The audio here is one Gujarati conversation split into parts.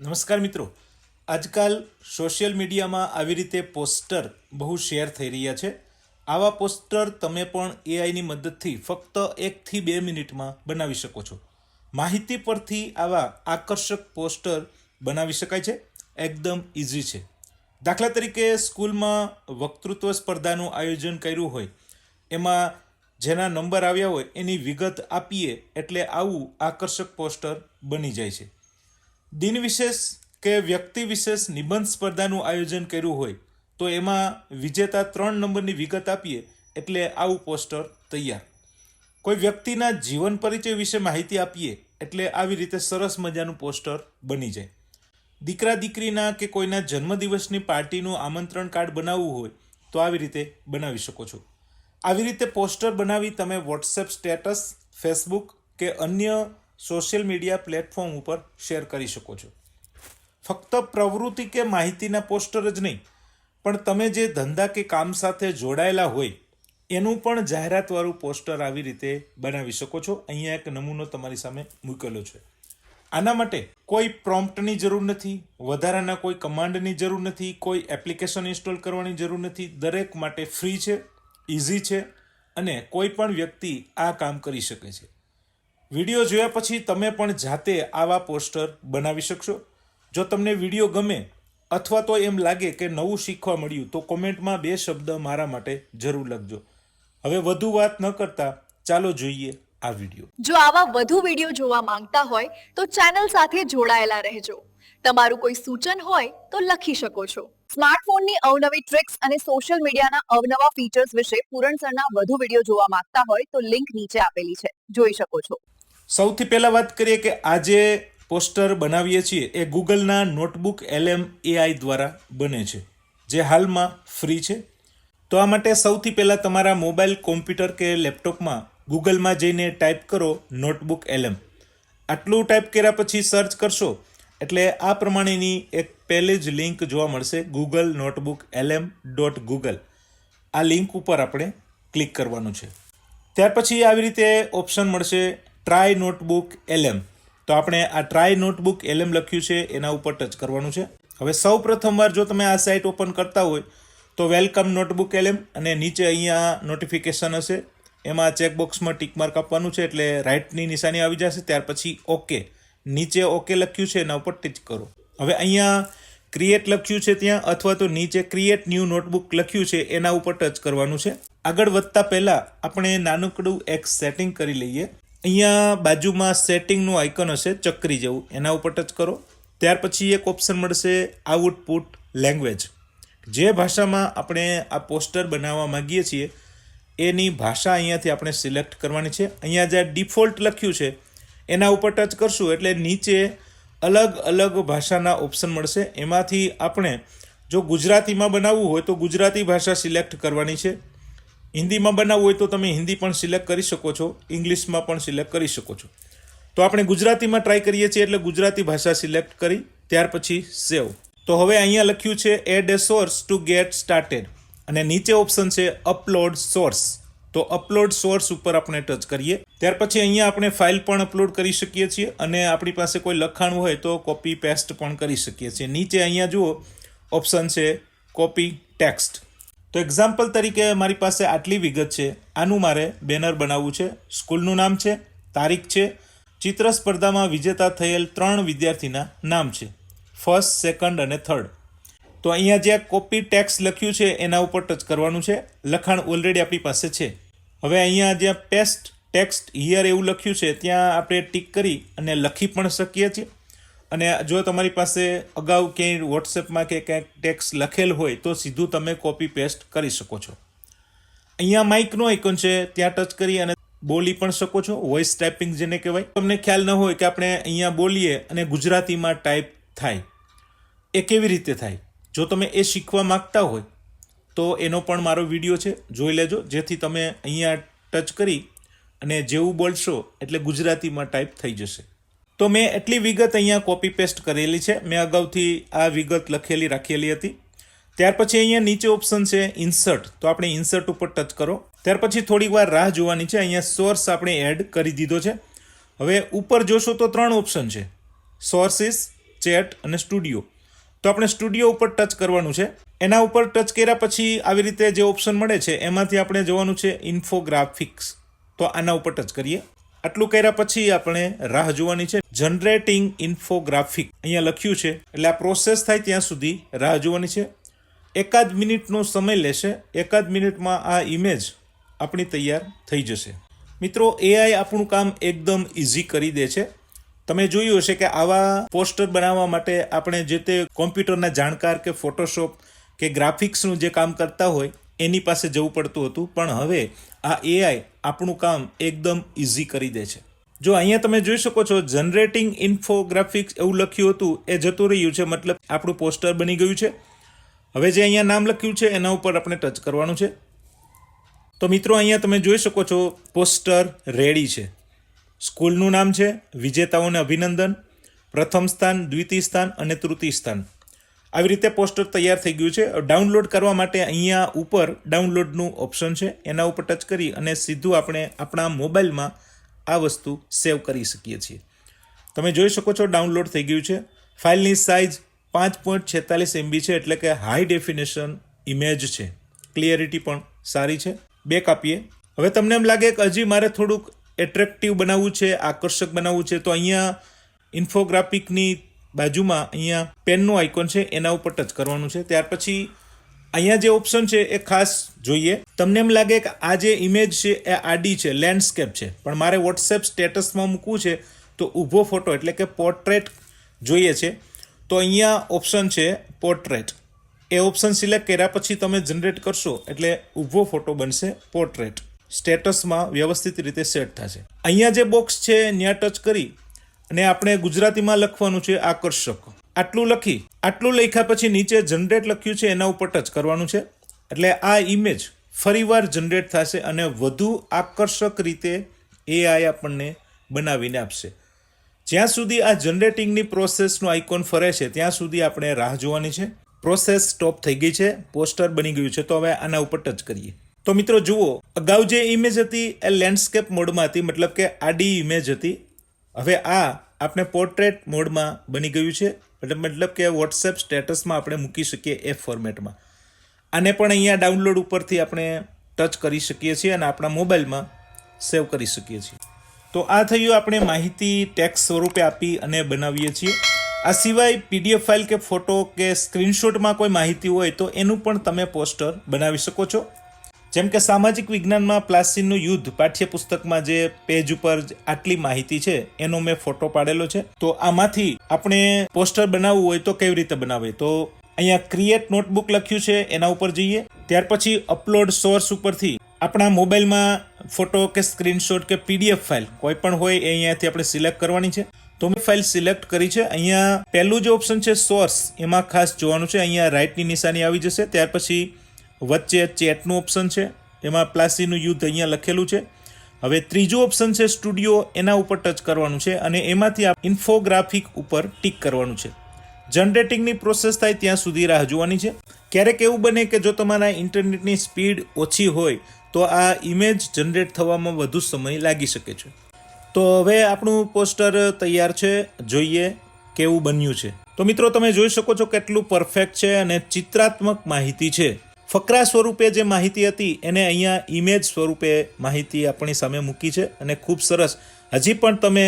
નમસ્કાર મિત્રો. આજકાલ સોશિયલ મીડિયામાં આવી રીતે પોસ્ટર બહુ શેર થઈ રહ્યા છે. આવા પોસ્ટર તમે પણ એઆઈની મદદથી ફક્ત એકથી બે મિનિટમાં બનાવી શકો છો. માહિતી પરથી આવા આકર્ષક પોસ્ટર બનાવી શકાય છે. એકદમ ઇઝી છે. દાખલા તરીકે સ્કૂલમાં વક્તૃત્વ સ્પર્ધાનું આયોજન કર્યું હોય, એમાં જેના નંબર આવ્યા હોય એની વિગત આપીએ એટલે આવું આકર્ષક પોસ્ટર બની જાય છે. દિન વિશેષ કે વ્યક્તિ વિશેષ નિબંધ સ્પર્ધાનું આયોજન કર્યું હોય, તો એમાં વિજેતા ત્રણ નંબરની વિગત આપીએ એટલે આવું પોસ્ટર તૈયાર. કોઈ વ્યક્તિના જીવન પરિચય વિશે માહિતી આપીએ એટલે આવી રીતે સરસ મજાનું પોસ્ટર બની જાય. દીકરા દીકરીના કે કોઈના જન્મદિવસની પાર્ટીનું આમંત્રણ કાર્ડ બનાવવું હોય, તો આવી રીતે બનાવી શકો છો. આવી રીતે પોસ્ટર બનાવી તમે વોટ્સએપ સ્ટેટસ, ફેસબુક કે અન્ય સોશિયલ મીડિયા પ્લેટફોર્મ ઉપર શેર કરી શકો છો. ફક્ત પ્રવૃત્તિ કે માહિતીના પોસ્ટર જ નહીં, પણ તમે જે ધંધા કે કામ સાથે જોડાયેલા હોય, એનું પણ જાહેરાતવાળું પોસ્ટર આવી રીતે બનાવી શકો છો. અહીંયા એક નમૂનો તમારી સામે મૂકેલો છે. આના માટે કોઈ પ્રોમ્પ્ટની જરૂર નથી, વધારાના કોઈ કમાન્ડની જરૂર નથી, કોઈ એપ્લિકેશન ઇન્સ્ટોલ કરવાની જરૂર નથી. દરેક માટે ફ્રી છે ઇઝી છે અને કોઈ પણ વ્યક્તિ આ કામ કરી શકે છે. વીડિયો જોયા પછી તમે પણ જાતે આવા પોસ્ટર બનાવી શકશો? જો તમને વીડિયો ગમે અથવા તો એમ લાગે કે નવું શીખવા મળ્યું, તો કોમેન્ટમાં બે શબ્દ મારા માટે જરૂર લખજો. હવે વધુ વાત ન કરતા ચાલો જોઈએ આ વીડિયો. જો આવા વધુ વીડિયો જોવા માંગતા હોય, તો ચેનલ સાથે જોડાયેલા રહેજો. તમારું કોઈ સૂચન હોય, તો લખી શકો છો. સ્માર્ટફોનની અવનવી ટ્રિક્સ અને સોશિયલ મીડિયાના અવનવા ફીચર્સ વિશે પૂરણસરના વધુ વીડિયો જોવા માંગતા હોય, તો લિંક નીચે આપેલી છે. જોઈ શકો છો. સૌથી પહેલાં વાત કરીએ કે આજે પોસ્ટર બનાવીએ છીએ એ ગૂગલના નોટબુક એલએમ એઆઈ દ્વારા બને છે, જે હાલમાં ફ્રી છે. તો આ માટે સૌથી પહેલાં તમારા મોબાઈલ, કોમ્પ્યુટર કે લેપટોપમાં ગૂગલમાં જઈને ટાઈપ કરો નોટબુક એલએમ. આટલું ટાઈપ કર્યા પછી સર્ચ કરશો, એટલે આ પ્રમાણેની એક પહેલી જ લિંક જોવા મળશે, Google notebook LM dot Google. આ લિંક ઉપર આપણે ક્લિક કરવાનું છે. ત્યાર પછી આવી રીતે ઓપ્શન મળશે ટ્રાય નોટબુક એલએમ તો આપણે આ ટ્રાય નોટબુક એલએમ લખ્યું છે, એના ઉપર ટચ કરવાનું છે. હવે સૌ પ્રથમવાર જો તમે આ સાઇટ ઓપન કરતા હોય, તો વેલકમ નોટબુક એલએમ અને નીચે અહીંયા નોટિફિકેશન હશે. એમાં ચેકબોક્સમાં ટીક માર્ક આપવાનું છે, એટલે રાઇટની નિશાની આવી જશે. ત્યાર પછી ઓકે નીચે ઓકે લખ્યું છે, એના ઉપર ટીચ કરો. હવે અહીંયા ક્રિએટ લખ્યું છે ત્યાં, અથવા તો નીચે ક્રિએટ ન્યૂ નોટબુક લખ્યું છે, એના ઉપર ટચ કરવાનું છે. આગળ વધતા પહેલાં આપણે નાનકડું એક સેટિંગ કરી લઈએ. અહીંયા બાજુમાં સેટિંગનું આઇકન હશે, ચક્રી જેવું. એના ઉપર ટચ કરો. ત્યાર પછી એક ઓપ્શન મળશે આઉટપુટ લેંગ્વેજ જે ભાષામાં આપણે આ પોસ્ટર બનાવવા માગીએ છીએ, એની ભાષા અહીંયાથી આપણે સિલેક્ટ કરવાની છે. અહીંયા જે ડિફોલ્ટ લખ્યું છે, એના ઉપર ટચ કરશું એટલે નીચે અલગ અલગ ભાષાના ઓપ્શન મળશે. એમાંથી આપણે જો ગુજરાતીમાં બનાવવું હોય તો ગુજરાતી ભાષા સિલેક્ટ કરવાની છે. હિન્દીમાં બનાવવું હોય તો તમે હિન્દી પણ સિલેક્ટ કરી શકો છો, ઇંગ્લિશમાં પણ સિલેક્ટ કરી શકો છો. તો આપણે ગુજરાતીમાં ટ્રાય કરીએ છીએ એટલે ગુજરાતી ભાષા સિલેક્ટ કરી, ત્યાર પછી સેવ તો હવે અહીંયા લખ્યું છે add a source to get started અને નીચે ઓપ્શન છે અપલોડ સોર્સ તો અપલોડ સોર્સ ઉપર આપણે ટચ કરીએ. ત્યાર પછી અહીંયા આપણે ફાઇલ પણ અપલોડ કરી શકીએ છીએ અને આપણી પાસે કોઈ લખાણ હોય તો કોપી પેસ્ટ પણ કરી શકીએ છીએ. નીચે અહીંયા જુઓ ઓપ્શન છે કોપી ટેક્સ્ટ તો એક્ઝામ્પલ તરીકે મારી પાસે આટલી વિગત છે. આનું મારે બેનર બનાવવું છે. સ્કૂલનું નામ છે. તારીખ છે. ચિત્ર સ્પર્ધામાં વિજેતા થયેલ ત્રણ વિદ્યાર્થીના નામ છે. ફર્સ્ટ સેકન્ડ અને થર્ડ તો અહીંયા જે કોપી ટેક્સ લખ્યું છે, એના ઉપર ટચ કરવાનું છે. લખાણ ઓલરેડી આપણી પાસે છે. હવે અહીંયા જ્યાં પેસ્ટ ટેક્સ્ટ હિયર એવું લખ્યું છે, ત્યાં આપણે ટીક કરી અને લખી પણ શકીએ છીએ. અને જો તમારી પાસે અગાઉ ક્યાંય વોટ્સએપમાં કે ક્યાંક ટેક્સ લખેલ હોય, તો સીધું તમે કોપી પેસ્ટ કરી શકો છો. અહીંયા માઇકનો આઇકોન છે, ત્યાં ટચ કરી અને બોલી પણ શકો છો. વોઇસ ટાઈપિંગ જેને કહેવાય. તમને ખ્યાલ ન હોય કે આપણે અહીંયા બોલીએ અને ગુજરાતીમાં ટાઈપ થાય. એ કેવી રીતે થાય? જો તમે એ શીખવા માંગતા હોય, તો એનો પણ મારો વીડિયો છે. જોઈ લેજો. જેથી તમે અહીંયા ટચ કરી અને જેવું બોલશો, એટલે ગુજરાતીમાં ટાઈપ થઈ જશે. તો મેં એટલી વિગત અહીંયા કોપી પેસ્ટ કરેલી છે. મેં અગાઉથી આ વિગત લખેલી, રાખેલી હતી. ત્યાર પછી અહીંયા નીચે ઓપ્શન છે ઇન્સર્ટ તો આપણે ઇન્સર્ટ ઉપર ટચ કરો. ત્યાર પછી થોડીક વાર રાહ જોવાની છે. અહીંયા સોર્સ આપણે એડ કરી દીધો છે. હવે ઉપર જોશો તો ત્રણ ઓપ્શન છે. સોર્સિસ ચેટ અને સ્ટુડિયો તો આપણે સ્ટુડિયો ઉપર ટચ કરવાનું છે. એના ઉપર ટચ કર્યા પછી આવી રીતે જે ઓપ્શન મળે છે, એમાંથી આપણે જવાનું છે ઇન્ફોગ્રાફિક્સ તો આના ઉપર ટચ કરીએ. આટલું કર્યા પછી આપણે રાહ જોવાની છે. જનરેટિંગ ઇન્ફોગ્રાફિક અહીંયા લખ્યું છે, એટલે આ પ્રોસેસ થાય ત્યાં સુધી રાહ જોવાની છે. એકાદ મિનિટનો સમય લેશે, એકાદ મિનિટમાં આ ઇમેજ આપણી તૈયાર થઈ જશે. મિત્રો એઆઈ આપણું કામ એકદમ ઇઝી કરી દે છે. તમે જોયું હશે કે આવા પોસ્ટર બનાવવા માટે આપણે જે તે કોમ્પ્યુટરના જાણકાર કે ફોટોશોપ કે ગ્રાફિક્સનું જે કામ કરતા હોય, એની પાસે જવું પડતું હતું. પણ હવે આ એઆઈ આપણું કામ એકદમ ઇઝી કરી દે છે. જો અહીંયા તમે જોઈ શકો છો જનરેટિંગ ઇન્ફોગ્રાફિક્સ એવું લખ્યું હતું, એ જતું રહ્યું છે, મતલબ આપણું પોસ્ટર બની ગયું છે. હવે જે અહીંયા નામ લખ્યું છે, એના ઉપર આપણે ટચ કરવાનું છે. તો મિત્રો, અહીંયા તમે જોઈ શકો છો પોસ્ટર રેડી છે. સ્કૂલનું નામ છે, વિજેતાઓને અભિનંદન. પ્રથમ સ્થાન, દ્વિતીય સ્થાન અને તૃતીય સ્થાન. આવી રીતે પોસ્ટર તૈયાર થઈ ગયું છે. ડાઉનલોડ કરવા માટે અહીંયા ઉપર ડાઉનલોડનું ઓપ્શન છે. એના ઉપર ટચ કરી અને સીધું આપણે આપણા મોબાઈલમાં આ વસ્તુ સેવ કરી શકીએ છીએ. તમે જોઈ શકો છો ડાઉનલોડ થઈ ગયું છે. ફાઇલની સાઇઝ પાંચ પોઈન્ટ છેતાલીસ એમબી છે, એટલે કે હાઈ ડેફિનેશન ઇમેજ છે. ક્લિયરિટી પણ સારી છે. બેક આપીએ. હવે તમને એમ લાગે કે હજી મારે થોડુંક એટ્રેક્ટિવ બનાવવું છે, આકર્ષક બનાવવું છે, તો અહીંયા ઇન્ફોગ્રાફિકની બાજુમાં અહીંયા પેનનું આઇકોન છે, એના ઉપર ટચ કરવાનું છે. ત્યાર પછી અહીંયા જે ઓપ્શન છે, એ ખાસ જોઈએ. તમને એમ લાગે કે આ જે ઇમેજ છે, એ આડી છે લેન્ડસ્કેપ છે. પણ મારે વોટ્સએપ સ્ટેટસમાં મૂકવું છે, તો ઊભો ફોટો એટલે કે પોર્ટ્રેટ જોઈએ છે. તો અહીંયા ઓપ્શન છે પોર્ટ્રેટ એ ઓપ્શન સિલેક્ટ કર્યા પછી તમે જનરેટ કરશો, એટલે ઊભો ફોટો બનશે પોર્ટ્રેટ સ્ટેટસમાં વ્યવસ્થિત રીતે સેટ થશે. અહીંયા જે બોક્સ છે ત્યાં ટચ કરી અને આપણે ગુજરાતીમાં લખવાનું છે આકર્ષક. આટલું લખી, આટલું લખ્યા પછી નીચે જનરેટ લખ્યું છે એના ઉપર ટચ કરવાનું છે. એટલે આ ઇમેજ ફરીવાર જનરેટ થશે અને વધુ આકર્ષક રીતે એઆઈ આપણને બનાવીને આપશે. જ્યાં સુધી આ જનરેટિંગની પ્રોસેસનું આઇકોન ફરે છે, ત્યાં સુધી આપણે રાહ જોવાની છે. પ્રોસેસ સ્ટોપ થઈ ગઈ છે પોસ્ટર બની ગયું છે, તો હવે આના ઉપર ટચ કરીએ. તો મિત્રો જુઓ, અગાઉ જે ઇમેજ હતી એ લેન્ડસ્કેપ મોડમાં હતી, મતલબ કે આડી ઇમેજ હતી. હવે આ આપણે પોર્ટ્રેટ મોડમાં બની ગયું છે. એટલે મતલબ કે વોટ્સએપ સ્ટેટસમાં આપણે મૂકી શકીએ એ ફોર્મેટમાં આને પણ અહીંયા ડાઉનલોડ ઉપરથી આપણે ટચ કરી શકીએ છીએ અને આપણા મોબાઈલમાં સેવ કરી શકીએ છીએ. તો આ થયું આપણે માહિતી ટેક્સ સ્વરૂપે આપી અને બનાવીએ છીએ. આ સિવાય પીડીએફ ફાઇલ કે ફોટો કે સ્ક્રીનશોટમાં કોઈ માહિતી હોય તો એનું પણ તમે પોસ્ટર બનાવી શકો છો. જેમ કે સામાજિક વિજ્ઞાનમાં પ્લાસ્ટિનનું યુદ્ધ પાઠ્યપુસ્તકમાં જે પેજ ઉપર આટલી માહિતી છે, એનો મેં ફોટો પાડેલો છે. તો આમાંથી આપણે પોસ્ટર બનાવવું હોય તો કેવી રીતે બનાવે તો અહીંયા ક્રિએટ નોટબુક લખ્યું છે, એના ઉપર જઈએ. ત્યાર પછી અપલોડ સોર્સ ઉપરથી આપણા મોબાઈલમાં ફોટો કે સ્ક્રીનશોટ કે પીડીએફ ફાઇલ કોઈ પણ હોય એ અહીંયાથી આપણે સિલેક્ટ કરવાની છે. તો મેં ફાઇલ સિલેક્ટ કરી છે. અહીંયા પહેલું જે ઓપ્શન છે સોર્સ એમાં ખાસ જોવાનું છે. અહીંયા રાઇટની નિશાની આવી જશે. ત્યાર પછી વચ્ચે ચેટનું ઓપ્શન છે એમાં પ્લાસીનું યુદ્ધ અહીંયા લખેલું છે. હવે ત્રીજું ઓપ્શન છે, સ્ટુડિયો એના ઉપર ટચ કરવાનું છે અને એમાંથી ઇન્ફોગ્રાફિક ઉપર ટીક કરવાનું છે. જનરેટિંગની પ્રોસેસ થાય ત્યાં સુધી રાહ જોવાની છે. ક્યારેક એવું બને કે જો તમારા ઇન્ટરનેટની સ્પીડ ઓછી હોય, તો આ ઇમેજ જનરેટ થવામાં વધુ સમય લાગી શકે છે. તો હવે આપણું પોસ્ટર તૈયાર છે, જોઈએ કેવું બન્યું છે. તો મિત્રો, તમે જોઈ શકો છો કેટલું પરફેક્ટ છે અને ચિત્રાત્મક માહિતી છે. ફકરા સ્વરૂપે જે માહિતી હતી, એને અહીંયા ઇમેજ સ્વરૂપે માહિતી આપણી સામે મૂકી છે અને ખૂબ સરસ. હજી પણ તમે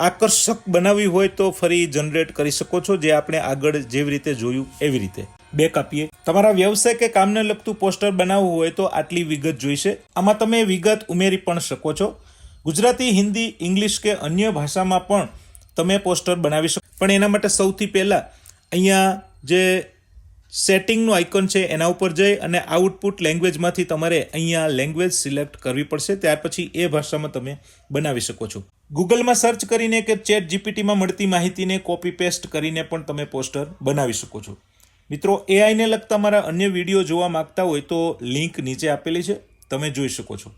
આકર્ષક બનાવવી હોય તો ફરી જનરેટ કરી શકો છો, જે આપણે આગળ જેવી રીતે જોયું એવી રીતે. બેક આપીએ તમારા વ્યવસાય કે કામને લગતું પોસ્ટર બનાવવું હોય તો આટલી વિગત જોઈશે. આમાં તમે વિગત ઉમેરી પણ શકો છો. ગુજરાતી, હિન્દી, ઇંગ્લિશ કે અન્ય ભાષામાં પણ તમે પોસ્ટર બનાવી શકો. પણ એના માટે સૌથી પહેલાં અહીંયા જે સેટિંગનું આઇકોન છે, એના ઉપર જઈ અને આઉટપુટ લેંગ્વેજમાંથી તમારે અહીંયા લેંગ્વેજ સિલેક્ટ કરવી પડશે. ત્યાર પછી એ ભાષામાં તમે બનાવી શકો છો. ગૂગલમાં સર્ચ કરીને કે ચેટ જીપીટીમાં મળતી માહિતીને કોપી પેસ્ટ કરીને પણ તમે પોસ્ટર બનાવી શકો છો. મિત્રો એઆઈને લગતા મારા અન્ય વીડિયો જોવા માંગતા હોય તો લિંક નીચે આપેલી છે. તમે જોઈ શકો છો.